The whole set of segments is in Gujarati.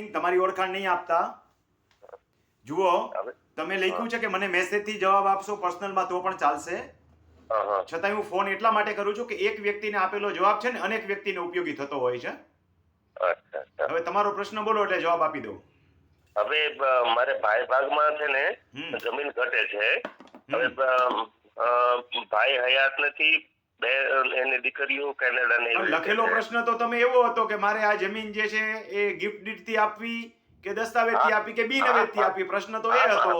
નહીં તમારી ઓળખાણ નહીં આપતા. જુઓ તમે લખ્યું છે કે મને મેસેજથી જવાબ આપશો પર્સનલમાં તો પણ ચાલશે. હા હા. ફોન એટલા માટે કરું છું કે એક વ્યક્તિને આપેલો જવાબ છે ને અનેક વ્યક્તિને ઉપયોગી થતો હોય છે. હવે તમારો પ્રશ્ન બોલો એટલે જવાબ આપી દઉં. હવે મારે ભાઈ ભાગમાં છે ને. જમીન ઘટે છે. હવે ભાઈ હયાત નથી બે એની દીકરીઓ કેનેડા ને લખેલો પ્રશ્ન તો તમે એવો હતો કે મારે આ જમીન જે છે એ ગિફ્ટ દીઠથી આપવી કે દસ્તાવેજથી આપી કે બિનવેજથી આપી પ્રશ્ન તો એ હતો.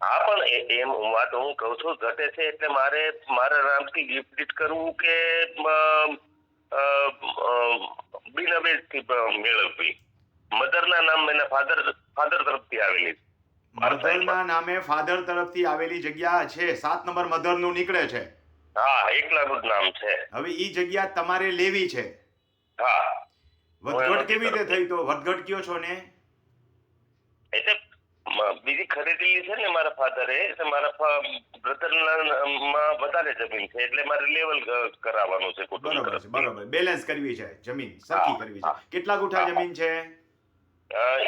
હા પણ એમ વાત હું કહું છું ઘટે છે એટલે મારે મારા નામથી ગિફ્ટ ડીડ કરવું કે બિનવેજથી મેળવવી? મધરના નામ એના ફાધર ફાધર તરફથી આવેલી મારા મધરના નામે ફાધર તરફથી આવેલી જગ્યા છે. સાત નંબર મધરનું નીકળે છે. હા એકલાનું જ નામ છે. હવે ઈ જગ્યા તમારે લેવી છે. હા. વધઘટ કેવી રીતે થઈ તો? વધઘટ કયો છો ને? એટલે બીજી ખરીદેલી છે ને મારા ફાધરે એટલે મારા બ્રધરના માં વધારે જમીન છે એટલે મારે લેવલ કરાવવાનું છે બરોબર છે. બરોબર. બેલેન્સ કરવી છે જમીન સરખી કરવી છે. કેટલા ગુઠા જમીન છે?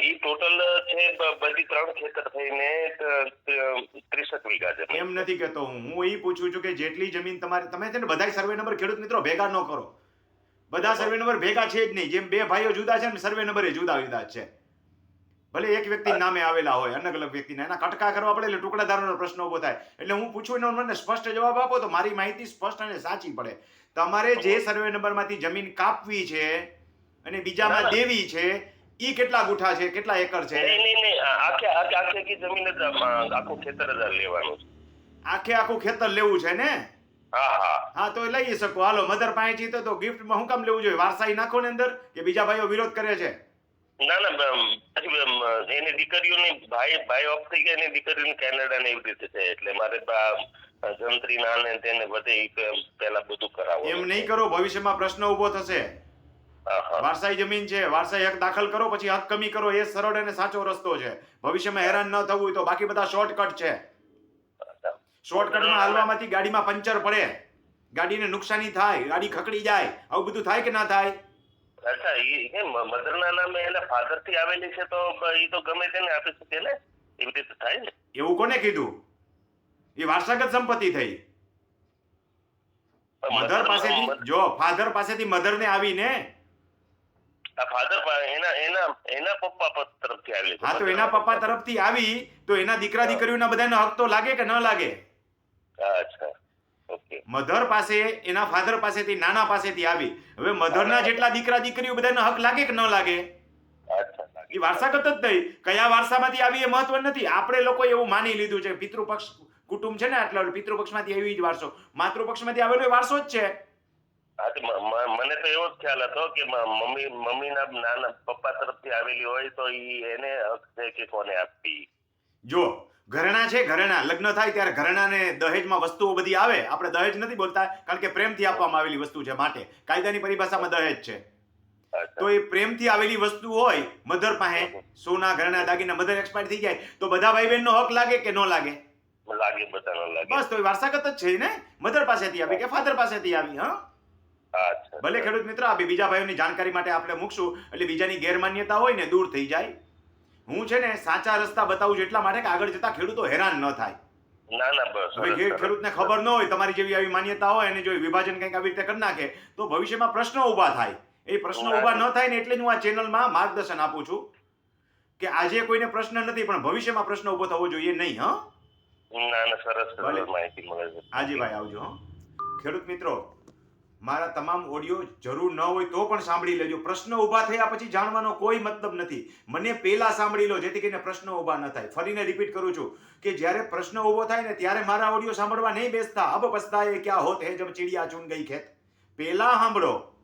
ઈ ટોટલ છે બધી ત્રણ ખેતર થઈને ત- ત- વીઘા છે. એમ નથી કેતો હું. હું એ પૂછું છું કે જેટલી જમીન તમારે તમે છે ને બધા સર્વે નંબર ખેડૂત મિત્રો ભેગા ન કરો. બધા સર્વે નંબર ભેગા છે જ નહીં. જેમ બે ભાઈઓ જુદા છે ને સર્વે નંબર એ જુદા જુદા છે. ભલે એક વ્યક્તિ નામે આવેલા હોય અલગ અલગ વ્યક્તિના. એના કટકા કરવા પડે એટલે ટુકડાદારોનો પ્રશ્ન ઊભો થાય. એટલે હું પૂછું એનો મને સ્પષ્ટ જવાબ આપો તો મારી માહિતી સ્પષ્ટ અને સાચી પડે. તમારે જે સર્વે નંબરમાંથી જમીન કાપવી છે અને બીજામાં. દેવી છે ઈ કેટલા ગુઠા છે કેટલા એકર છે? નહીં નહીં નહીં આખે આખે આખે કી જમીન જ આખું ખેતર જ લેવાનું છે. આખે આખું ખેતર લેવું છે ને? હા હા. હા તો લઈ શકો. હાલો મધર પાસેથી તો ગિફ્ટમાં હું કામ લેવું જોઈએ? વારસાઈ નાખો ને અંદર કે બીજા ભાઈઓ વિરોધ કરે છે? ના ના પછી એની દીકરીઓની ભાઈ ભાઈ ઓફ થઈ ગયા એની દીકરીઓને કેનેડા ને એવી રીતે છે એટલે મારે જંત્રી ના ને તેને બધે પેલા બધું કરાવો એમ નહીં કરો ભવિષ્યમાં પ્રશ્ન ઊભો થશે. વારસાઈ જમીન છે વારસાઈ હક દાખલ કરો પછી હક કમી કરો એ સરળ અને સાચો રસ્તો છે. ભવિષ્યમાં હેરાન ન થવું તો બાકી બધા શોર્ટકટ છે. શોર્ટકટમાં હાલવામાંથી ગાડીમાં પંચર પડે. ગાડીને નુકસાની થાય ગાડી ખકડી જાય. આવું બધું થાય કે ના થાય? અચ્છા એ મધરના નામે એના ફાધરથી આવેલી છે તો એ ઈ તો ગમે તેને આપી શકે ને? એવી રીતે થાય ને? એવું કોને કીધું? એ વારસાગત સંપત્તિ થઈ. મધર પાસેથી જો ફાધર પાસેથી મધરને આવીને ફાધર એના એના એના પપ્પા તરફથી આવેલી હા તો એના પપ્પા તરફથી આવી તો એના દીકરા દીકરીઓના બધાનો હક તો લાગે કે ન લાગે? અચ્છા. મધર પાસે એના ફાધર પાસેથી નાના પાસેથી આવી. હવે મધરના જેટલા દીકરા દીકરીઓ બધાનો હક લાગે કે ન લાગે? અચ્છા એ વારસાગત જ થઈ. કયા વારસામાંથી આવી એ મહત્વ નથી. આપણે લોકો એવું માની લીધું છે. પિતૃપક્ષ કુટુંબ છે ને આટલા પિતૃપક્ષમાંથી આવી જ વારસો. માતૃપક્ષમાંથી આવેલો એ વારસો જ છે. મને તો એવો જ ખ્યાલ હતો કે મમ્મી મમ્મીના નાના પપ્પા તરફથી આવેલી હોય તો એને હક છે કે કોને આપવી? જો ઘરેણા છે ઘરેણા. લગ્ન થાય ત્યારે ઘરેણાને દહેજમાં વસ્તુઓ બધી આવે. આપણે દહેજ નથી બોલતા કારણ કે પ્રેમથી આપવામાં આવેલી વસ્તુ છે માટે. કાયદાની પરિભાષામાં દહેજ છે. તો એ પ્રેમથી આવેલી વસ્તુ હોય મધર પાસે સોના ઘરેણા દાગીના મધર એક્સપાયર થઈ જાય તો બધા ભાઈ બહેનનો હક લાગે કે ન લાગે? લાગે બધાનો લાગે. બસ તો વારસાગત જ છે ને? મધર પાસેથી આવી કે ફાધર પાસેથી આવી હા? ભલે ખેડૂત મિત્ર આ બીજા ભાઈઓની જાણકારી માટે આપણે મૂકશું એટલે બીજાની ગેરમાન્યતા હોય ને દૂર થઈ જાય હું છે ને સાચા રસ્તા બતાવું છું એટલા માટે કે આગળ જતા ખેડૂતો હેરાન ન થાય ના ના બસ. ખેડૂતને ખબર ન હોય તમારી જેવી આવી માન્યતા હોય અને જો વિભાજન કંઈક આવી રીતે કરી નાખે તો ભવિષ્યમાં પ્રશ્નો ઊભા થાય એ પ્રશ્નો ઊભા ન થાય ને એટલે જ હું આ ચેનલમાં માર્ગદર્શન આપું છું કે આજે કોઈને પ્રશ્ન નથી પણ ભવિષ્યમાં પ્રશ્ન ઊભો થવો જોઈએ નહીં હા ના ના સરસ. માહિતી મળે હાજી ભાઈ આવજો હં. ખેડૂત મિત્રો મારા તમામ ઓડિયો જરૂર ન હોય તો પણ સાંભળી લેજો. પ્રશ્ન ઊભા થયા પછી જાણવાનો કોઈ મતલબ નથી. મને પહેલા સાંભળી લો, જેથી કરીને પ્રશ્ન ઊભા ન થાય. ફરીને રિપીટ કરું છું કે જ્યારે પ્રશ્ન ઊભો થાય ને ત્યારે મારા ઓડિયો સાંભળવા નહીં બેસતા. અબ પસ્તાએ ક્યાં હોત હે જબ ચીડિયા ચૂન ગઈ ખેત? પહેલા સાંભળો.